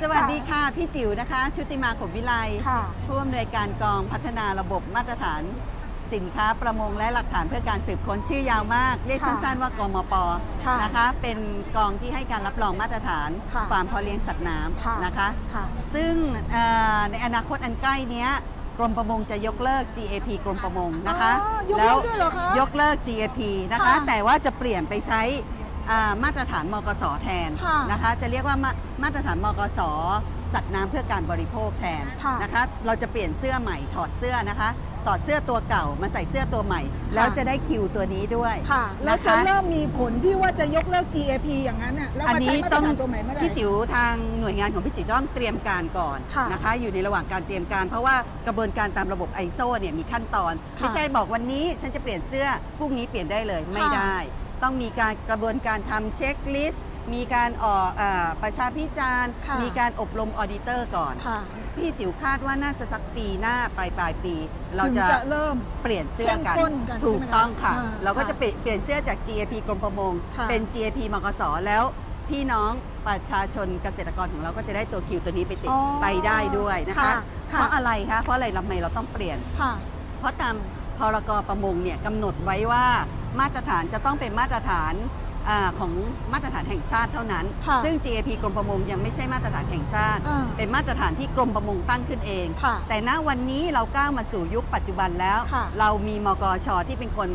สวัสดีค่ะ พี่จิ๋วนะคะ ชุติมาขมวิไลค่ะผู้อำนวยการกองพัฒนาระบบมาตรฐานสินค้าประมงและหลักฐานเพื่อการสืบค้นชื่อยาวมาก เรียกค่ะสั้นๆว่ากมปค่ะนะคะ เป็นกองที่ให้การรับรองมาตรฐานค่ะฟาร์มเพาะเลี้ยงสัตว์น้ค่ะำนะคะค่ะซึ่งเอ่อในอนาคตอันใกล้เนี้ยกรมประมงจะยกเลิก GAP กรมประมงนะคะอ๋อยกเลิกด้วยเหรอคะยกเลิก GAP นะคะค่ะแต่ว่าจะเปลี่ยนไปใช้ อ่ามาตรฐานมกสแทนค่ะนะคะ จะเรียกว่ามามาตรฐานมกสสัตว์น้ำเพื่อการบริโภคแทนค่ะนะคะ เราจะเปลี่ยนเสื้อใหม่ถอดเสื้อนะคะถอดเสื้อตัวเก่ามาใส่เสื้อตัวใหม่ แล้วจะได้คิวตัวนี้ด้วยค่ะ แล้วนค จะเริ่มมีผลที่ว่าจะยกเลิก GAP อย่างนั้นน่ะแล้วอันมาใช้นี้มาตรต้องฐานตัวใหม่เมื่อไหร่ พี่จิ๋วทางหน่วยงานของพี่จิ๋วต้องเตรียมการก่อนค่ะนะคะ อยู่ในระหว่างการเตรียมการ เพราะว่ากระบวนการตามระบบไอโซเนี่ยมีขั้นตอน ค่ะไม่ใช่บอกวันนี้ฉันจะเปลี่ยนเสื้อพรุ่งนี้เปลี่ยนได้เลยไม่ค่ะ ได้ ต้องมีการกระบวนการทำเช็คลิสต์มีการออกเออประชาพิจารณ์ ค่ะ มีการอบรมออดิเตอร์ก่อน ค่ะพี่จิ๋วคาดว่าน่าจะสักปีหน้าปลายปลายปี เราถึงจะจะเริ่ม เปลี่ยนเสื้อกันเข้มข้นกันถูกใช่ไหมคะต้องค่ะอ่าเราก็ค่ะจะเปลี่ยนเปลี่ยนเสื้อจาก GAP กรมประมง ค่ะ เป็น GAP มกสแล้ว พี่น้องประชาชนเกษตรกรของเราก็จะได้ตัวคิวตัวนี้ไปติดอ๋อไปได้ด้วยนะคะค่ะเพค่ะราะอะไรคะเพราะอะไรทำไมเราต้องเปลี่ยน ค่ะ เพราะตาม พรกประมงเนี่ยกำหนดไว้ว่ามาตรฐานจะต้องเป็นมาตรฐานอาของมาตรฐานแห่งชาติเท่านั้นค่ะซึ่ง GAP กรมประมงยังไม่ใช่มาตรฐานแห่งชาติอ่าเป็นมาตรฐานที่กรมประมงตั้งขึ้นเองค่ะแต่ณวันนี้เราก้าวมาสู่ยุคปัจจุบันแล้วค่ะเรามีมกชที่เป็นคน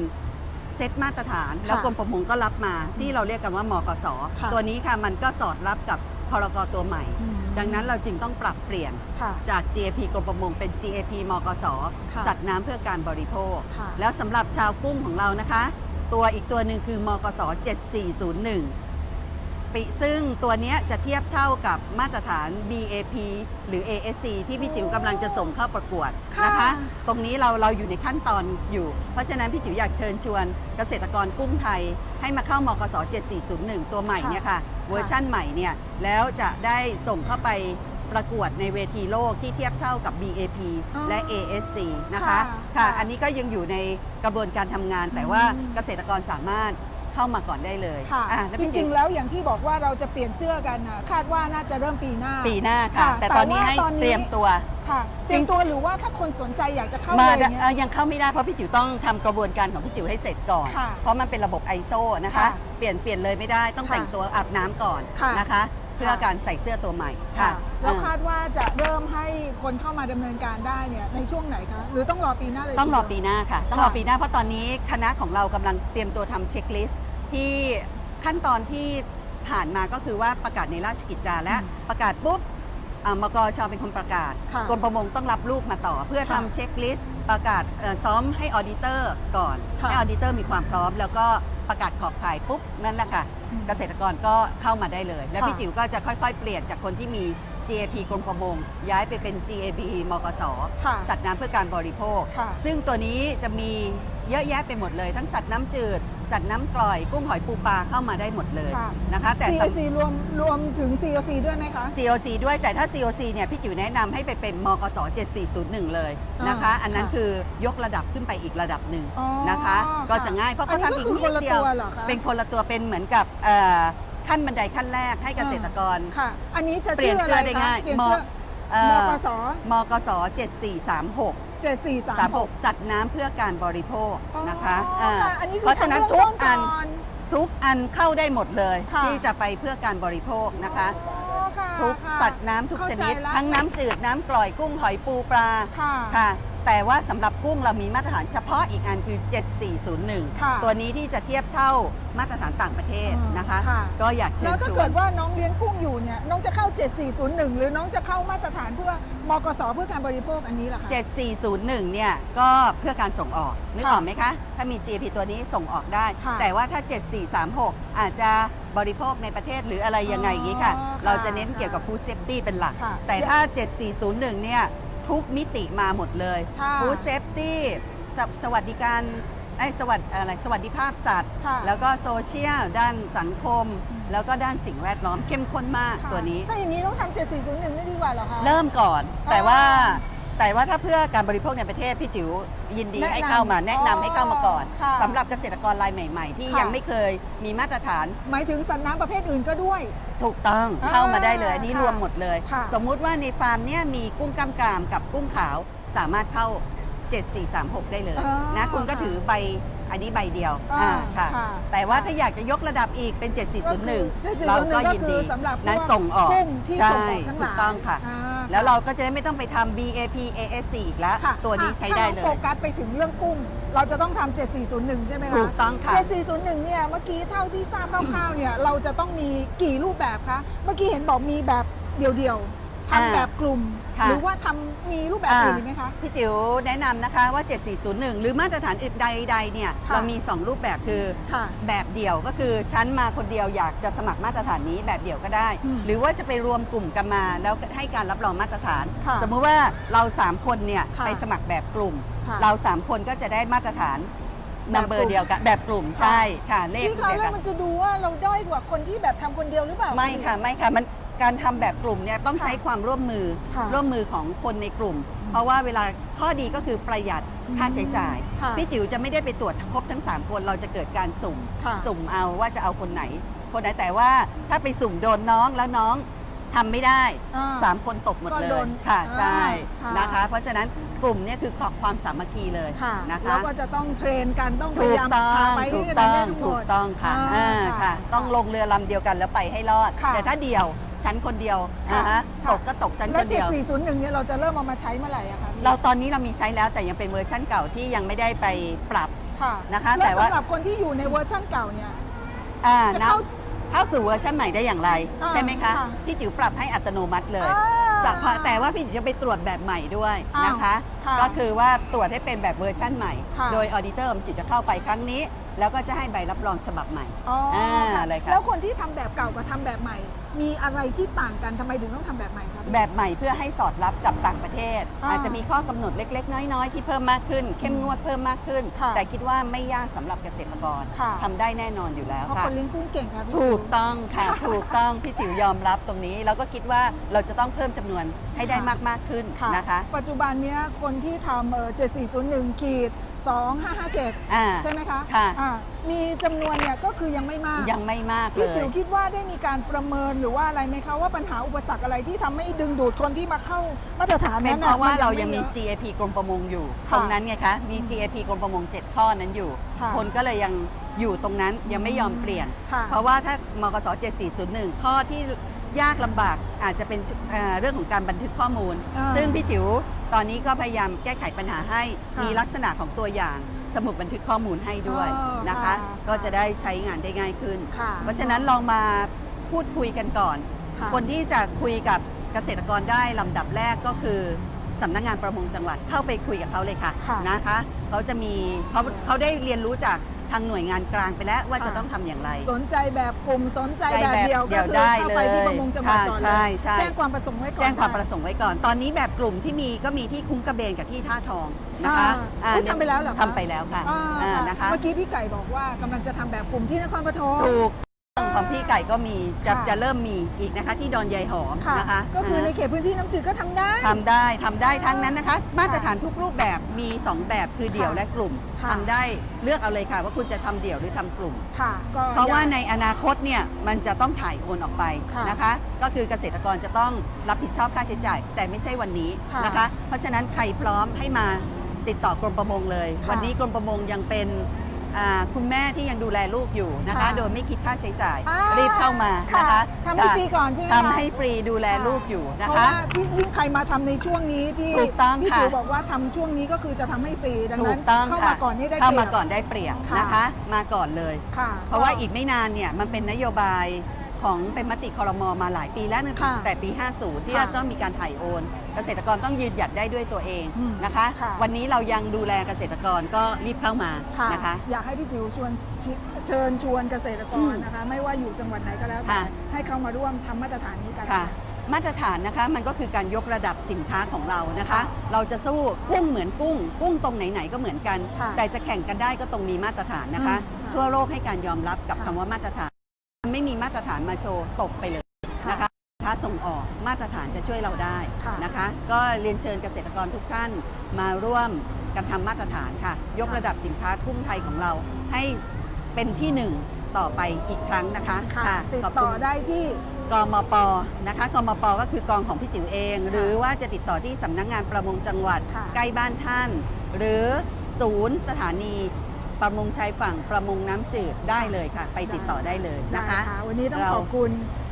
เซตมาตรฐาน แล้วกรมประมงก็รับมาที่เราเรียกกันว่ามกสค่ะตัวนี้ค่ะมันก็สอดรับกับพรกตัวใหม่อืม ดังนั้นเราจึงต้องปรับเปลี่ยนค่ะจาก GAP กรมประมงเป็น GAP มกสค่ะสัตว์น้ำเพื่อการบริโภคค่ะแล้วสำหรับชาวกุ้งของเรานะคะ ตัวอีกตัวหนึ่งคือมกส 7401 ปีซึ่งตัวเนี้ยจะเทียบเท่ากับมาตรฐาน BAP หรือ ASC ที่พี่จิ๋วกำลังจะส่งเข้าประกวดค่ะนะคะ ตรงนี้เราเราอยู่ในขั้นตอนอยู่ เพราะฉะนั้นพี่จิ๋วอยากเชิญชวนเกษตรกรกุ้งไทย ให้มาเข้ามกส7401 ตัวใหม่เนี่ยค่ะ เวอร์ชั่นใหม่เนี่ย แล้วจะได้ส่งเข้าไปประกวดในเวทีโลกที่เทียบเท่ากับ BAP อ๋อและ ASC นะคะค่ะค่ะค่ะ อันนี้ก็ยังอยู่ในกระบวนการทำงานแต่ว่าอืมเกษตรกรสามารถ เข้ามาก่อนได้เลยค่ะอะแล้วจพี่ริจิ๋งวๆแล้วอย่างที่บอกว่าเราจะเปลี่ยนเสื้อกันน่ะคาดว่าน่าจะเริ่มปีหน้า ปีหน้าค่ะ ค่ะแต่ตอนนี้แต่ว่าให้ตอนนี้ เตรียมตัว ค่ะเตรียมตัวหรือว่าถ้าคนสนใจอยากจะเข้ามาเลยเอ่เนี่ยอยังเข้าไม่ได้เพราะพี่จิ๋วต้องทำกระบวนการของพี่จิ๋วให้เสร็จก่อน ค่ะเพราะมันเป็นระบบไอโซนะคะ ค่ะเปลี่ยนเปลี่ยนเลยไม่ได้ต้องค่ะแต่งตัวอาบน้ำก่อนค่ะนะคะ เพื่อการใส่เสื้อตัวใหม่ค่ะแล้วอ่าคาดว่าจะเริ่มให้คนเข้ามาดำเนินการได้เนี่ยในช่วงไหนคะหรือต้องรอปีหน้าเลย ต้องรอทีปีเดียวหน้าค่ะ ต้องค่ะรอปีหน้าเพราะตอนนี้คณะของเรากำลังเตรียมตัวทำเช็คลิสต์ ที่ขั้นตอนที่ผ่านมาก็คือว่าประกาศในราชกิจจาและอืมประกาศปุ๊บอ่ามกชเป็นคนประกาศค่ะกรมประมงต้องรับลูกมาต่อ เพื่อค่ะทำเช็คลิสต์ประกาศเอ่อซ้อมให้ออดิเตอร์ก่อนค่ะให้ออดิเตอร์มีความพร้อม แล้วก็ประกาศขอบข่ายปุ๊บนั่นแหละค่ะอืมเกษตรกรก็เข้ามาได้เลย และค่ะพี่จิ๋วก็จะค่อยๆ เปลี่ยนจากคนที่มี GAP กรมประมง ย้ายไปเป็น GAP มกสค่ะสัตว์น้ำเพื่อการบริโภคค่ะซึ่งตัวนี้จะมี เยอะแยะไปหมดเลย ทั้งสัตว์น้ำจืด สัตว์น้ำกร่อย กุ้งหอยปูปลาเข้ามาได้หมดเลยค่ะ นะคะ แต่สำ COC รวมรวมถึง COC ด้วยไหมคะ COC ด้วยแต่ถ้า COC เนี่ยพี่จิ๋วแนะนำให้ไปเป็นมกส7401 เลยนะคะ อ่าอันนั้นค่ะ คือยกระดับขึ้นไปอีกระดับหนึ่งอ๋อนะคะค่ะก็จะง่ายเพราะอัเขานนี้ทำอีกก็คือนิดเดียวคนละตัวเหรอคะเป็นคนละตัวเป็นเหมือนกับเอ่อขั้นบันไดขั้นแรกให้เกษตรกร ค่ะ อันนี้จะเปลี่ชื่ยนออะไรเสื้อได้คะง่ายเปลี่ยนมเสื้อเอ่มอกสมกส7436เจ็ดสี่สามหก36 สัตว์น้ำเพื่อการบริโภคนะคะอ๋อาค่ะอันนี้คือเพราะฉะนั้นทำทุเบื้กองต้อันก่อนทุกอันเข้าได้หมดเลย ค่ะ ที่จะไปเพื่อการบริโภคนะคะ อ๋อค่ะทุกค่ะสัตว์น้ำทุกชนิด เข้าใจละทั้งน้ำจืดน้ำกร่อยกุ้งหอยปูปลา ค่ะ ค่ะ แต่ว่าสำหรับกุ้งเรามีมาตรฐานเฉพาะอีกอันคือ ค่ะ7401 ตัวนี้ที่จะเทียบเท่ามาตรฐานต่างประเทศอืมนะคะ ค่ะ ก็อยากเชิแล้ญวถ้าชวเกิน ดว่าน้องเลี้ยงกุ้งอยู่เนี่ยน้องจะเข้า 7401 หรือน้องจะเข้ามาตรฐานเพื่อมกสเพื่อการบริโภคอันนี้ล่ะคะ 7401 เนี่ยก็เพื่อการส่งออกนึกค่ะออกไหมคะ ถ้ามี GP ตัวนี้ส่งออกได้ ค่ะ แต่ว่าถ้า 7436 อาจจะบริโภคในประเทศหรืออะไรยังไงอย่างนี้ค่ะ อ๋อค่ะเราจะเน้นเกี่ยวกับ Food Safety เป็นหลัก ค่ะ แต่ถ้า 7401 เนี่ย ทุกมิติมาหมดเลยค่ะ Food Safety สวสวัสดิการไอ้ยสวัสดอะไรสวัสดิภาพสัตว์ ค่ะ แล้วก็โซเชียลด้านสังคมอืมแล้วก็ด้านสิ่งแวดล้อมเข้มข้นมากค่ะตัวนี้ ถ้าอย่างนี้ต้องทำ7401ไม่ดีกว่าเหรอคะ เริ่มก่อนอ๋อแต่ว่า แต่ว่าถ้าเพื่อการบริโภคในประเทศพี่จิ๋วยินดีแนะนำให้เข้ามาแนะนำให้เข้ามาก่อนค่ะสำหรับเกษตรกรรายใหม่ ๆ ที่ค่ะ ยังไม่เคยมีมาตรฐานหมายถึงสัตว์น้ำประเภทอื่นก็ด้วย ถูกต้องอ่าเข้ามาได้เลยอันนี้ค่ะรวมหมดเลย ค่ะ สมมุติว่าในฟาร์มเนี่ยมีกุ้งกล้ามกรามกับกุ้งขาวสามารถเข้า 7436 ได้เลยอ่านะคุณก็ค่ะถือใบอันนี้ใบเดียวอ่าอ่าค่ะ ค่ะแต่ว่าค่ะถ้าอยากจะยกระดับอีกเป็น ก็คือ7401เราก็ยินดี7401ก็คือสำหรับพวกนั้นส่งออกกุ้งที่ส่งออกใช่ทั้งหลายถูกต้องค่ะ อ่า แล้วเราก็จะได้ไม่ต้องไปทำ BAP ASC อีกแล้วค่ะตัวนี้ใช้ได้เลถ้าราโฟย กัสไปถึงเรื่องกุ้ง เราจะต้องทำ7401 ใช่ไหมคะถูกต้องค่ะ 7401 เนี่ย เมื่อกี้เท่าที่ทราบคร่าวๆ เนี่ย เราจะต้องมีกี่รูปแบบคะ เมื่อกี้เห็นบอกมีแบบเดี่ยวๆอ่า ทำแบบกลุ่ม ค่ะ หรือว่าทำมีรูปแบบอื่นอีกไหมคะ พี่จิ๋วแนะนำนะคะว่า 7401 หรือมาตรฐานอื่นใดๆเนี่ยค่ะ เรามี 2 รูปแบบคือ ค่ะ แบบเดี่ยวก็คือฉันมาคนเดียวอยากจะสมัครมาตรฐานนี้แบบเดี่ยวก็ได้ อืมหรือว่าจะไปรวมกลุ่มกันมาแล้วให้การรับรองมาตรฐาน ค่ะสมมุติว่าเรา 3 คนเนี่ยค่ะไปสมัครแบบกลุ่ม ค่ะเรา 3 คนก็จะได้มาตรฐานแบบนัมเบอร์เดียวกันแบบกลุ่มค่ะใช่ค่ะเลขพี่คะเดียวแล้กัวนมันจะดูว่าเราด้อยกว่าคนที่แบบทำคนเดียวหรือเปล่าไม่ค่ะไม่ค่ะมัน การทำแบบกลุ่มเนี่ยต้องค่ะใช้ความร่วมมือค่ะร่วมมือของคนในกลุ่ม เพราะว่าเวลาข้อดีก็คือประหยัดค่าใช้จ่าย ค่ะพี่จิ๋วจะไม่ได้ไปตรวจครบทั้ง 3 คนเราจะเกิดการสุ่ม ค่ะ สุ่มเอาว่าจะเอาคนไหน คนไหนแต่ว่าถ้าไปสุ่มโดนน้องแล้วน้องทำไม่ได้ อ่าสามคนตกหมดก็เลโดยนค่ะอ่าใช่ค่ะ นะคะ เพราะฉะนั้นกลุ่มเนี่ยคือความสามัคคีเลยค่ะนะคะแล้วก็จะต้องเทรนกันต้องพถูยายามกต้องพาไปถูให้กได้ต้องทั้งหมถูกดต้องค่ะอ่าอ่าค่ะ ค่ะต้องลงเรือลำเดียวกันแล้วไปให้รอด ค่ะแต่ถ้าเดียว ฉันคนเดียวค่ะอ่าฮะค่ะ ตกก็ตกฉันแล้ควนเดียว 7401เนี่ยเราจะเริ่มเอามาใช้เมื่อไหร่อะคะพี่เราตอนนี้เรามีใช้แล้วแต่ยังเป็นเวอร์ชั่นเก่าที่ยังไม่ได้ไปปรับ ค่ะนะคะแล้วแต่ว่า สำหรับคนที่อยู่ในเวอร์ชั่นเก่าเนี่ย อ่าจะนะเข้าเข้าสู่เวอร์ชันใหม่ได้อย่างไร อ่าใช่ไหมคะ ค่ะพี่จิ๋วปรับให้อัตโนมัติเลยอ่าสักพักแต่ว่าพี่จิ๋วจะไปตรวจแบบใหม่ด้วยอ้าวนะคะค่ะก็คือว่าตรวจให้เป็นแบบเวอร์ชั่นใหม่ ค่ะ โดยออดิเตอร์ของจิ๋วจะเข้าไปครั้งนี้ แล้วก็จะให้ใบรับรองฉบับใหม่ อ๋ออ่าอ่าเลยค่ะ แล้วคนที่ทำแบบเก่ากับทำแบบใหม่ มีอะไรที่ต่างกันทำไมถึงต้องทำแบบใหม่ครับ แบบใหม่เพื่อให้สอดรับกับต่างประเทศ อ่าอาจจะมีข้อกำหนดเล็ก ๆ น้อย ๆ ที่เพิ่มมากขึ้น เข้มงวดเพิ่มมากขึ้น ค่ะแต่คิดว่าไม่ยากสำหรับเกษตรกรค่ะ ทำได้แน่นอนอยู่แล้วเพราะค่ะคนเลี้ยงกุ้งเก่งครับพี่ถูกจิ๋วต้องค่ะ ถูกต้อง พี่จิ๋วยอมรับตรงนี้แล้วก็คิดว่าเราจะต้องเพิ่มจำนวนให้ได้ค่ะมากมากๆขึ้นค่ะ นะคะ ปัจจุบันเนี้ยคนที่ทำเอ่อ7401ขีด2557 อ่า ใช่ไหมคะค่ะ อ่ามีจำนวนเนี่ยก็คือยังไม่มาก ยังไม่มากเลพี่ย จิ๋วคิดว่าได้มีการประเมินหรือว่าอะไรไหมคะว่าปัญหาอุปสรรคอะไรที่ทำให้ดึงดูดคนที่มาเข้ามาตรฐานเป็นั้นนเพราะว่าเรายังมีไเอะ GAP กรมประมงอยู่ค่ะตรงนั้นไงคะมี GAP กรมประมง 7 ข้อนั้นอยู่ค่ะคนก็เลยยังอยู่ตรงนั้นยังไม่ยอมเปลี่ยนค่ะเพราะว่าถ้ามกส7401 ข้อที่ยากลำบากอาจจะเป็นเอ่อเรื่องของการบันทึกข้อมูลอ่าซึ่งพี่จิ๋วตอนนี้ก็พยายามแก้ไขปัญหาให้ค่ะมีลักษณะของตัวอย่างสมุดบันทึกข้อมูลให้ด้วยอ๋อนะคะค่ะก็จะได้ใช้งานได้ง่ายขึ้นค่ะเพราะฉะนั้นลองมา พูดคุยกันก่อน ค่ะคนที่จะคุยกับเกษตรกรได้ลำดับแรกก็คือสำนักงานประมงจังหวัดเข้าไปคุยกับเขาเลยค่ะค่ะนะคะเขาจะมีเขาเขาได้เรียนรู้จากทางหน่วยงานกลางไปแล้วว่าค่ะ จะต้องทำอย่างไร สนใจแบบกลุ่มสนใจใจแบบแบบเดียวเดี่ก็ยวคือได้เข้าไปที่เลยประมงจังหวัดค่ะก่อนใช่เลยใช่ แจ้งความประสงค์ไว้ก่อน แจ้งความปได้ระสงค์ไว้ก่อน ตอนนี้แบบกลุ่มที่มีก็มีที่คุ้งกระเบนกับที่ท่าทองนะคะอ่าอุ๊ยทำไปแล้วเหรอคะ ทำไปแล้วค่ะอ่าอ่าค่ะนะคะ เมื่อกี้พี่ไก่บอกว่ากำลังจะทำแบบกลุ่มที่นครปฐม ถูก ของพี่ไก่ก็มีจะค่ะ จะเริ่มมีอีกนะคะ ที่ดอนยายหอมค่ะ นะคะก็คือในาเขตพื้นที่น้ำจืดก็ทำได้ ทำได้ทำได้ทั้งนั้นนะคะ มาตรฐานทุกรูปแบบมี 2 แบบคือเดี่ยวและกลุ่มค่ะ ทำได้เลือกเอาเลยค่ะ ว่าคุณจะทำเดี่ยวหรือทำกลุ่ม ค่ะก็ เพราะว่าอยกในอนาคตเนี่ยมันจะต้องถ่ายโอนออกไปค่ะนะคะ ก็คือเกษตรกรจะต้องรับผิดชอบค่าใช้จ่าย แต่ไม่ใช่วันนี้ค่ะนะคะ เพราะฉะนั้นใครพร้อมให้มาติดต่อกรมประมงเลย ค่ะวันนี้กรมประมงยังเป็นอ่า คุณแม่ที่ยังดูแลลูกอยู่นะคะ ค่ะโดยไม่คิดค่าใช้จ่าย อ่ารีบเข้ามานะคะทำให้ค่ะฟรีก่อนใช่ไหมคะ ทำให้ฟรีดูแลลูกอยู่นะเพราะคะ ว่าที่ยิ่งใครมาทำในช่วงนี้ที่ถูกต้องพี่ค่ะ จิ๋วบอกว่าทำช่วงนี้ก็คือจะทำให้ฟรีดังถูนั้น กต้องเข้าค่ะมาก่อนนี่ได้เข้าปรีมายบก่อนได้เปรียบค่ะ นะคะ มาก่อนเลยค่ะเพราะว่าอีกไม่นานเนี่ยมันเป็นนโยบาย ของเป็นมติคอรมอมาหลายปีแล้วนะค่ะแต่ปี 50 ที่ค่ะจะต้องมีการถ่ายโอน เกษตรกรต้องยืนหยัดได้ด้วยตัวเองอืมนะคะ ค่ะ วันนี้เรายังดูแลเกษตรกรก็รีบเข้ามาค่ะนะคะ อยากให้พี่จิ๋วชวนชิเชิญชวนเกษตรกอืรมนะคะ ไม่ว่าอยู่จังหวัดไหนก็แล้วแต่ค่ะ ให้เข้ามาร่วมทำมาตรฐานนี้กันค่ะ มาตรฐานนะคะมันก็คือการยกระดับสินค้าของเรานะคะ เราจะสู้กุ้งเหมือนกุ้ง กุ้งตรงไหนๆก็เหมือนกัน ค่ะแต่จะแข่งกันได้ก็ตรงมีมาตรฐานนะคะ อืมทั่วโลกให้การยอมรับกับค่ะคำว่ามาตรฐานไม่มีมาตรฐานมาโชว์ตกไปเลยนะคะค้าส่งออกมาตรฐานจะช่วยเราได้ค่ะนะคะ ก็เรียนเชิญเกษตรกรทุกท่านมาร่วมกันทำมาตรฐานค่ะ ยกระดับสินค้ากุ้งไทยของเราให้เป็นที่หนึ่งต่อไปอีกครั้งนะคะค่ะติดขอบต่คุอณได้ที่กมปนะคะกมปก็คือกองของพี่จิ๋วเอง หรือว่าจะติดต่อที่สำนักงานประมงจังหวัดค่ะใกล้บ้านท่าน หรือศูนย์สถานี ประมงชายฝั่งประมงน้ำจืดได้เลยค่ะ ไปติดต่อได้เลยนะคะได้วันนี้ต้องเราขอบคุณ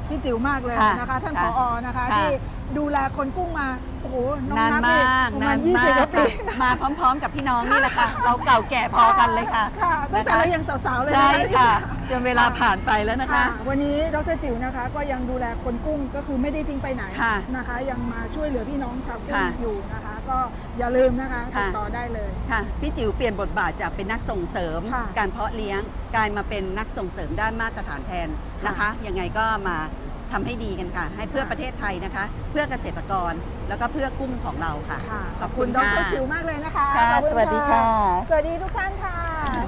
พี่จิ๋วมากเลยค่ะนะคะ ท่านค่ะผอนะคะ ค่ะ ที่ดูแลคนกุ้งมาโอ้โหน้องนานนับมนี่ากประนามาณนยี่มาสิบกกว่าปีค่ะมาพร้อม ๆ กับพี่น้องนี่แหละค่ะ เราเก่าแก่พอกันเลยค่ะค่ะตั้งแต่นะคะเรายังสาวๆเลยนใช่ค่ะนจนเวลาผ่านไปแล้วนะคะวันนี้ดรจิ๋วนะคะ ก็ยังดูแลคนกุ้งก็คือไม่ได้ทิ้งไปไหนค่ะนะคะ ยังมาช่วยเหลือพี่น้องชาวกุ้งค่ะ อยู่นะคะ ก็อย่าลืมนะคะติดค่ะต่อได้เลย ค่ะ พี่จิ๋วเปลี่ยนบทบาทจากเป็นนักส่งเสริม ค่ะการเพาะเลี้ยงกลายมาเป็นนักส่งเสริมด้านมาตรฐานแทนนะคะยังไงก็มาทำให้ดีกันค่ะ ให้เพื่อค่ะ ประเทศไทยนะคะ เพื่อเกษตรกรแล้วก็เพื่อกุ้งของเราค่ะ ค่ะขอบคุณดค่ะรจิ๋วมากเลยนะคะค่ะขอบณสวัสดีค่ะ สวัสดีทุกท่านค่ะ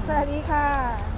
สวัสดีค่ะ